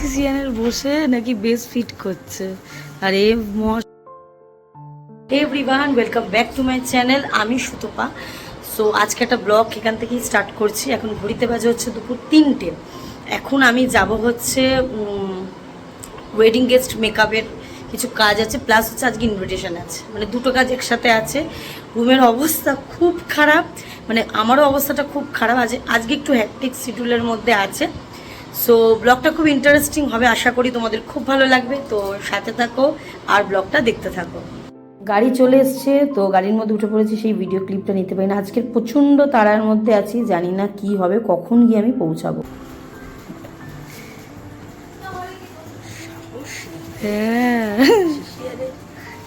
বসে নাকি base fit করছে। আর hey everyone welcome back to my channel আমি সুতপা। সো আজকে একটা ব্লগ এখান থেকেই স্টার্ট করছি। এখন ঘড়িতে বাজে হচ্ছে দুপুর তিনটে। এখন আমি যাব হচ্ছে ওয়েডিং গেস্ট মেকআপের কিছু কাজ আছে প্লাস হচ্ছে আজকে ইনভিটেশন আছে। মানে দুটো কাজ একসাথে আছে। রুমের অবস্থা খুব খারাপ। মানে আমারও অবস্থাটা খুব খারাপ। আজ আজকে একটু হ্যাকটিক শিডিউলের মধ্যে আছে। সো ব্লগটা খুব ইন্টারেস্টিং হবে আশা করি তোমাদের খুব ভালো লাগবে। তো সাথে থাকো আর ব্লগটা দেখতে থাকো। গাড়ি চলে এসছে তো গাড়ির মধ্যে উঠে পড়েছি সেই ভিডিও ক্লিপটা নিতে পারি না। আজকের প্রচণ্ড তারার মধ্যে আছি জানি না কি হবে কখন গিয়ে আমি পৌঁছাবো। হ্যাঁ।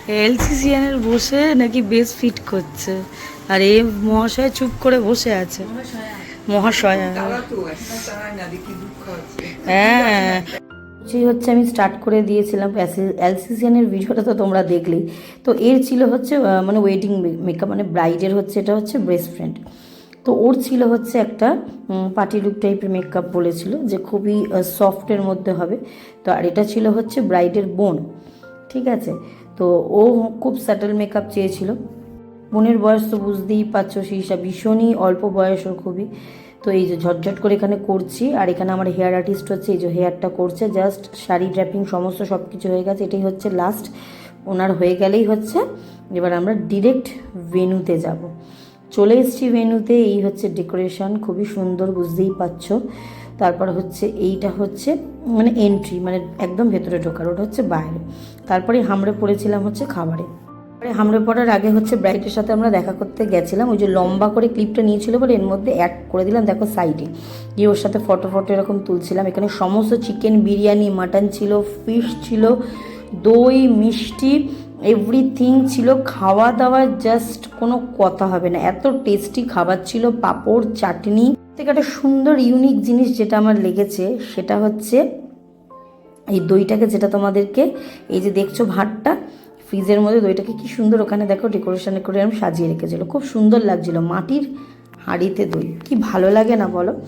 এলসিসিয়ানের বসে নাকি বেশ ফিট করছে। আর এ মহাশয় চুপ করে বসে আছে। মহাশয় হ্যাঁ। সেই হচ্ছে আমি স্টার্ট করে দিয়েছিলাম এলসিসিয়ানের ভিডিওটা তো তোমরা দেখলেই তো এর ছিল হচ্ছে মানে ওয়েডিং মেকআপ মানে ব্রাইডের হচ্ছে এটা হচ্ছে বেস্ট ফ্রেন্ড তো ওর ছিল হচ্ছে একটা পার্টি লুক টাইপের মেকআপ বলেছিল যে খুবই সফটের মধ্যে হবে। তো আর এটা ছিল হচ্ছে ব্রাইডের বোন ঠিক আছে? তো ও খুব স্যাটেল মেকআপ চেয়েছিল। বোনের বয়স তো বুঝতেই পারছ সেই হিসাব ভীষণই অল্প বয়স ওর খুবই। তো এই যে ঝটঝট করে এখানে করছি, আর এখানে আমার হেয়ার আর্টিস্ট হচ্ছে এই যে হেয়ারটা করছে জাস্ট শাড়ি ড্র্যাপিং সমস্ত সব কিছু হয়ে গেছে, এটাই হচ্ছে লাস্ট ওনার হয়ে গেলেই হচ্ছে, এবার আমরা ডিরেক্ট ভেনুতে যাব। চলে এসেছি ভেনুতে এই হচ্ছে ডেকোরেশন খুবই সুন্দর, বুঝতেই পারছ। তারপর হচ্ছে এইটা হচ্ছে মানে এন্ট্রি মানে একদম ভেতরে ঢোকার, ওটা হচ্ছে বাইরে। তারপরে হামড়ে পড়েছিলাম হচ্ছে খাবারে। হামড়ে পড়ার আগে হচ্ছে ব্রাইটের সাথে আমরা দেখা করতে গেছিলাম। ওই যে লম্বা করে ক্লিপটা নিয়েছিল বলে এর মধ্যে অ্যাড করে দিলাম। দেখো সাইডে গিয়ে ওর সাথে ফটো ফটো এরকম তুলছিলাম। এখানে সমস্ত চিকেন বিরিয়ানি মাটন ছিল ফিশ ছিল, দই, মিষ্টি এভরিথিং ছিল। খাওয়া দাওয়া জাস্ট কোনো কথা হবে না। এত টেস্টি খাবার ছিল, পাঁপড়, চাটনি। থেকে একটা সুন্দর ইউনিক জিনিস যেটা আমার লেগেছে, সেটা হচ্ছে এই দইটাকে যেটা তোমাদেরকে, এই যে দেখছ ভাতটা ফ্রিজের মধ্যে দইটাকে কি সুন্দর ওখানে দেখো ডেকোরেশনে করে আমি সাজিয়ে রেখেছিল। খুব সুন্দর লাগছিল মাটির হাঁড়িতে দই। কি ভালো লাগে না বলো?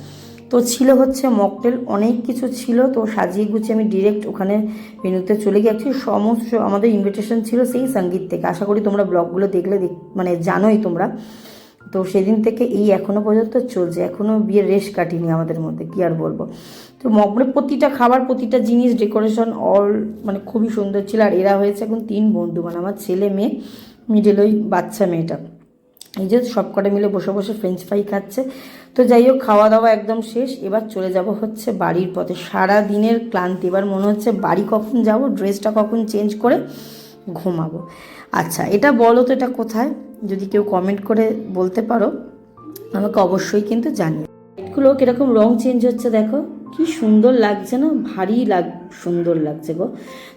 তো ছিল হচ্ছে মকটেল, অনেক কিছু ছিল। তো সাজিয়ে গুছিয়ে আমি ডিরেক্ট ওখানে মেনুতে চলে গিয়েছি সমস্ত আমাদের ইনভিটেশন ছিল সেই সংগীত থেকে। আশা করি তোমরা ব্লগগুলো দেখলে দেখ- মানে জানোই তোমরা। তো সেদিন থেকে এই এখনও পর্যন্ত চলছে। এখনও বিয়ের রেশ কাটিনি আমাদের মধ্যে, কি আর বলব। তো মগরে প্রতিটা খাবার, প্রতিটা জিনিস ডেকোরেশন অল মানে খুবই সুন্দর ছিল। আর এরা হয়েছে এখন তিন বন্ধু মানে আমার ছেলে, মেয়ে মিডল ওই বাচ্চা মেয়েটা। এই যে সব কটা মিলে বসে বসে ফ্রেঞ্চ ফ্রাই খাচ্ছে। তো যাই হোক খাওয়া দাওয়া একদম শেষ। এবার চলে যাব হচ্ছে বাড়ির পথে। সারা দিনের ক্লান্তি। এবার মনে হচ্ছে বাড়ি কখন যাব ড্রেসটা কখন চেঞ্জ করে ঘুমাবো। আচ্ছা এটা বলো তো এটা কোথায়? যদি কেউ কমেন্ট করে বলতে পারো, আমাকে অবশ্যই কিন্তু জানিও। লাইটগুলো কীরকম, রং চেঞ্জ হচ্ছে দেখো। কি সুন্দর লাগছে না? ভারী লাগ, সুন্দর লাগছে গো।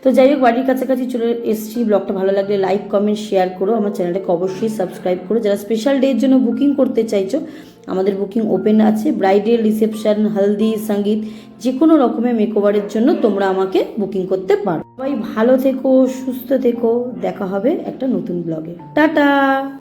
তো যাই হোক, বাড়ির কাছাকাছি চলে এসেছি। ব্লগটা ভালো লাগলে লাইক কমেন্ট শেয়ার করো। আমার চ্যানেলটাকে অবশ্যই সাবস্ক্রাইব করো। যারা স্পেশাল ডের জন্য বুকিং করতে চাইছো, আমাদের বুকিং ওপেন আছে। ব্রাইডাল রিসেপশন হলদি, সংগীত যে কোনো রকমের মেকওভারের জন্য তোমরা আমাকে বুকিং করতে পারো। সবাই ভালো থেকো, সুস্থ থেকো। দেখা হবে একটা নতুন ব্লগে টাটা!